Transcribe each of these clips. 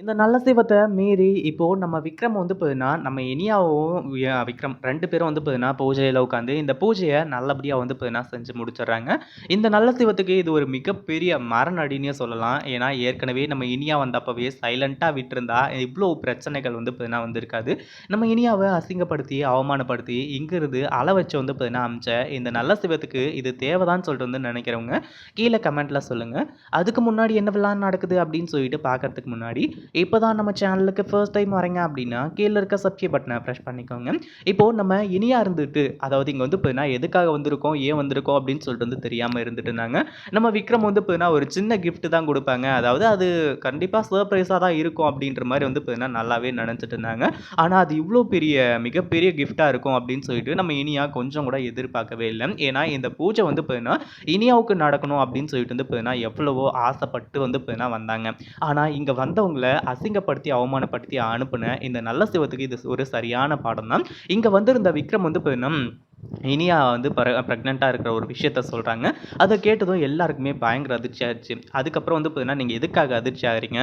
இந்த நல்ல சிவத்தை மீறி இப்போது நம்ம விக்ரம் வந்து பார்த்தீங்கன்னா, நம்ம இனியாவும் விக்ரம் ரெண்டு பேரும் வந்து பார்த்தீங்கன்னா, பூஜையில் உட்காந்து இந்த பூஜையை நல்லபடியாக வந்து பார்த்தீங்கன்னா, செஞ்சு முடிச்சிடுறாங்க இந்த நல்ல சிவத்துக்கு இது ஒரு மிகப்பெரிய மரணடின்னே சொல்லலாம். ஏன்னா, ஏற்கனவே நம்ம இனியா வந்தப்பவே சைலண்ட்டாக விட்டுருந்தா இவ்வளோ பிரச்சனைகள் வந்து பார்த்தீங்கன்னா வந்திருக்காது. நம்ம இனியாவை அசிங்கப்படுத்தி, அவமானப்படுத்தி, இங்கிருந்து அள வச்சு வந்து பார்த்தீங்கன்னா அமிச்ச இந்த நல்ல சிவத்துக்கு இது தேவைதான்னு சொல்லிட்டு வந்து நினைக்கிறவங்க, கீழே கமெண்ட்டில் சொல்லுங்கள் அதுக்கு முன்னாடி என்னவெல்லாம் நடக்குது அப்படின்னு சொல்லிட்டு பார்க்கறதுக்கு முன்னாடி, இப்போ தான் நம்ம சேனலுக்கு ஃபர்ஸ்ட் டைம் வரீங்க அப்படின்னா, கீழே இருக்க சப்ஸ்கிரைப் பட்டனை பிரஸ் பண்ணிக்கோங்க. இப்போது நம்ம இனியாக இருந்துட்டு, அதாவது இங்கே வந்து பார்த்தீங்கன்னா, எதுக்காக வந்திருக்கோம், ஏன் வந்திருக்கோம் அப்படின்னு சொல்லிட்டு வந்து தெரியாமல் இருந்துட்டு இருந்தாங்க. நம்ம விக்ரம் வந்து பார்த்தீங்கன்னா, ஒரு சின்ன கிஃப்ட் தான் கொடுப்பாங்க அதாவது அது கண்டிப்பாக சர்ப்ரைஸாக தான் இருக்கும் அப்படின்ற மாதிரி வந்து பார்த்தீங்கன்னா, நல்லாவே நினச்சிட்டு இருந்தாங்க. ஆனால் அது இவ்வளோ பெரிய மிகப்பெரிய கிஃப்டாக இருக்கும் அப்படின்னு சொல்லிட்டு நம்ம இனியா கொஞ்சம் கூட எதிர்பார்க்கவே இல்லை ஏன்னா, இந்த பூஜை வந்து பார்த்தீங்கன்னா, இனியாவுக்கு நடக்கணும் அப்படின்னு சொல்லிட்டு வந்து பார்த்தீங்கன்னா, எவ்வளவோ ஆசைப்பட்டு வந்து பார்த்தீங்கன்னா வந்தாங்க. ஆனால் இங்கே வந்தவங்கள அசிங்கப்படுத்தி, அவமானப்படுத்தி அனுப்புன இந்த நல்ல சிவத்துக்கு இது ஒரு சரியான பாடம் தான். இங்க வந்திருந்த விக்ரம் வந்து பார்த்தீங்கன்னா, இனியா வந்து பர ப்ரெக்னெண்ட்டாக இருக்கிற ஒரு விஷயத்த சொல்கிறாங்க அதை கேட்டதும் எல்லாருக்குமே பயங்கர அதிர்ச்சி அதுக்கப்புறம் வந்து பார்த்தீங்கன்னா, நீங்கள் எதுக்காக அதிர்ச்சி ஆகுறீங்க?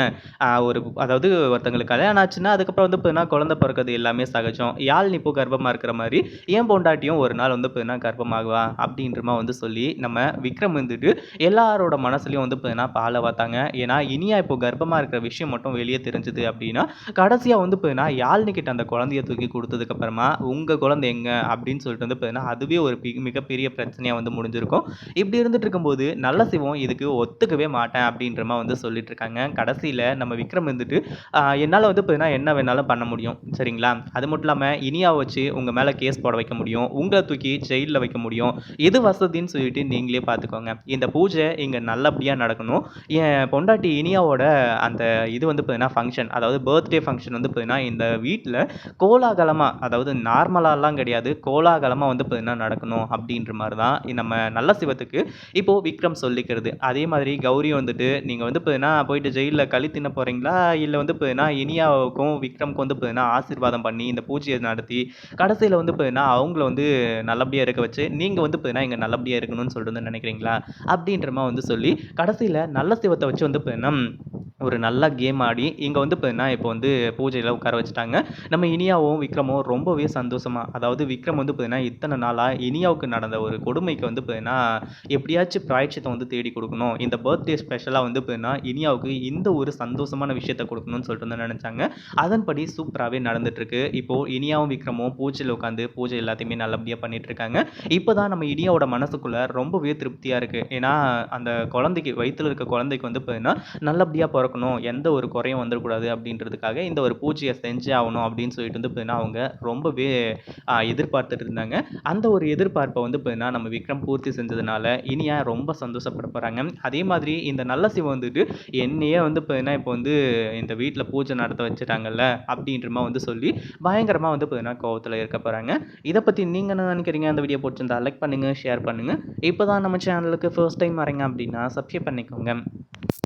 ஒரு அதாவது ஒருத்தங்களுக்கு கல்யாணம் ஆச்சுன்னா, அதுக்கப்புறம் வந்து பார்த்தீங்கன்னா, குழந்த பிறக்கிறது எல்லாமே சகஜம். யாழ் இப்போ கர்ப்பமாக இருக்கிற மாதிரி என் பொண்டாட்டியும் ஒரு நாள் வந்து பார்த்தீங்கன்னா கர்ப்பமாகுவா? அப்படின்றமா வந்து சொல்லி, நம்ம விக்ரம் வந்துட்டு எல்லாரோட மனசுலையும் வந்து பார்த்தீங்கன்னா பாலை பார்த்தாங்க ஏன்னா, இனியா இப்போ கர்ப்பமாக இருக்கிற விஷயம் மட்டும் வெளியே தெரிஞ்சது அப்படின்னா, கடைசியாக வந்து பார்த்தீங்கன்னா, யாழ்னிக்கிட்ட அந்த குழந்தைய தூக்கி கொடுத்ததுக்கப்புறமா உங்கள் குழந்தை எங்கே? அப்படின்னு சொல்லிட்டு வந்து பார்த்தீங்கன்னா, அதுவே ஒரு மிகப்பெரிய பிரச்சனையா வந்து முடிஞ்சிருக்கும். இப்படி இருந்துட்டு இருக்கும்போது, நல்ல சிவம் இதுக்கு ஒத்துக்கவே மாட்டேன் அப்படின்ற மாதிரி வந்து சொல்லிட்டு இருக்காங்க. கடைசியில நம்ம விக்ரம் இருந்துட்டு என்னால் என்னால வந்து பார்த்தீங்கன்னா, என்ன வேணாலும் பண்ண முடியும். சரிங்களா? அது மட்டும் இல்லாம இனியாவை வச்சு உங்கள் மேலே கேஸ் போட வைக்க முடியும். உங்களை தூக்கி ஜெயிலில் வைக்க முடியும். எது வசதின்னு சொல்லிட்டு நீங்களே பார்த்துக்கோங்க. இந்த பூஜை இங்கே நல்லபடியாக நடக்கணும். என் பொண்டாட்டி இனியாவோட அந்த இது வந்து பார்த்தீங்கன்னா, ஃபங்க்ஷன் அதாவது பர்த்டே ஃபங்க்ஷன் வந்து பார்த்தீங்கன்னா, இந்த வீட்டில் கோலாகலமாக அதாவது நார்மலாலாம் கிடையாது. கோலாகலமாக வந்து பார்த்தீங்கன்னா நடக்கணும் அப்படின்ற மாதிரி தான் நம்ம நல்ல சிவத்துக்கு இப்போது விக்ரம் சொல்லிக்கிறது. அதே மாதிரி கௌரி வந்துட்டு, நீங்கள் வந்து பார்த்தீங்கன்னா, போயிட்டு ஜெயிலில் களி தின்ன போகிறீங்களா இல்லை வந்து பார்த்தீங்கன்னா, இனியாவுக்கும் விக்ரம்க்கும் வந்து பார்த்தீங்கன்னா, ஆசீர்வாதம் பண்ணி இந்த பூஜையை நடத்தி, கடைசியில் வந்து பார்த்தீங்கன்னா, அவங்கள வந்து நல்லபடியாக இருக்க வச்சு, நீங்கள் வந்து பார்த்தீங்கன்னா, இங்கே நல்லபடியாக இருக்கணும்னு சொல்லிட்டு வந்து நினைக்கிறீங்களா? அப்படின்ற மாதிரி வந்து சொல்லி, கடைசியில் நல்ல சிவத்தை வச்சு வந்து பார்த்தீங்கன்னா, ஒரு நல்ல கேம் ஆடி, இங்கே வந்து பார்த்தீங்கன்னா, இப்போ வந்து பூஜையில் உட்கார வச்சுட்டாங்க. நம்ம இனியாவும், விக்ரமும் ரொம்பவே சந்தோஷமாக அதாவது விக்ரம் வந்து பார்த்தீங்கன்னா, இத்தனை நாளாக இனியாவுக்கு நடந்த ஒரு கொடுமைக்கு வந்து பார்த்தீங்கன்னா, எப்படியாச்சும் பிராய்ச்சத்தை வந்து தேடி கொடுக்கணும் இந்த பர்த்டே ஸ்பெஷலாக வந்து பார்த்தீங்கன்னா, இனியாவுக்கு இந்த ஒரு சந்தோஷமான விஷயத்த கொடுக்கணும்னு சொல்லிட்டு வந்து நினச்சாங்க அதன்படி சூப்பராகவே நடந்துட்டுருக்கு. இப்போது இனியாவும், விக்ரமும் பூஜையில் உட்காந்து பூஜை எல்லாத்தையுமே நல்லபடியாக பண்ணிகிட்ருக்காங்க இப்போ தான் நம்ம இனியாவோட மனசுக்குள்ளே ரொம்பவே திருப்தியாக இருக்குது ஏன்னா, அந்த குழந்தைக்கு வயிற்றில் இருக்க குழந்தைக்கு வந்து பார்த்தீங்கன்னா, நல்லபடியாக நல்லபடியா பொறக்கணும். எந்த ஒரு குறையும் வந்துடக்கூடாது அப்படின்றதுக்காக, இந்த ஒரு பூஜையை செஞ்சே ஆகணும் அப்படின்னு சொல்லிட்டு வந்து பார்த்தீங்கன்னா, அவங்க ரொம்பவே எதிர்பார்த்துட்டு இருந்தாங்க. அந்த ஒரு எதிர்பார்ப்பை வந்து பார்த்தீங்கன்னா, நம்ம விக்ரம் பூர்த்தி செஞ்சதுனால, இனியா ரொம்ப சந்தோஷப்பட போகிறாங்க அதே மாதிரி இந்த நல்ல சிவம் வந்துட்டு, என்னையே வந்து பார்த்தீங்கன்னா, இப்போ வந்து இந்த வீட்டில் பூஜை நடத்த வச்சுட்டாங்கல்ல, அப்படின்ற வந்து சொல்லி, பயங்கரமாக வந்து பார்த்தீங்கன்னா, கோவத்தில் இருக்க போகிறாங்க இதை பற்றி நீங்கள் என்ன நினைக்கிறீங்க அந்த வீடியோ பிடிச்சிருந்தா லைக் பண்ணுங்கள் ஷேர் பண்ணுங்க. இப்போ தான் நம்ம சேனலுக்கு ஃபர்ஸ்ட் டைம் வரீங்க அப்படின்னா, சப்ஸ்கிரைப் பண்ணிக்கோங்க.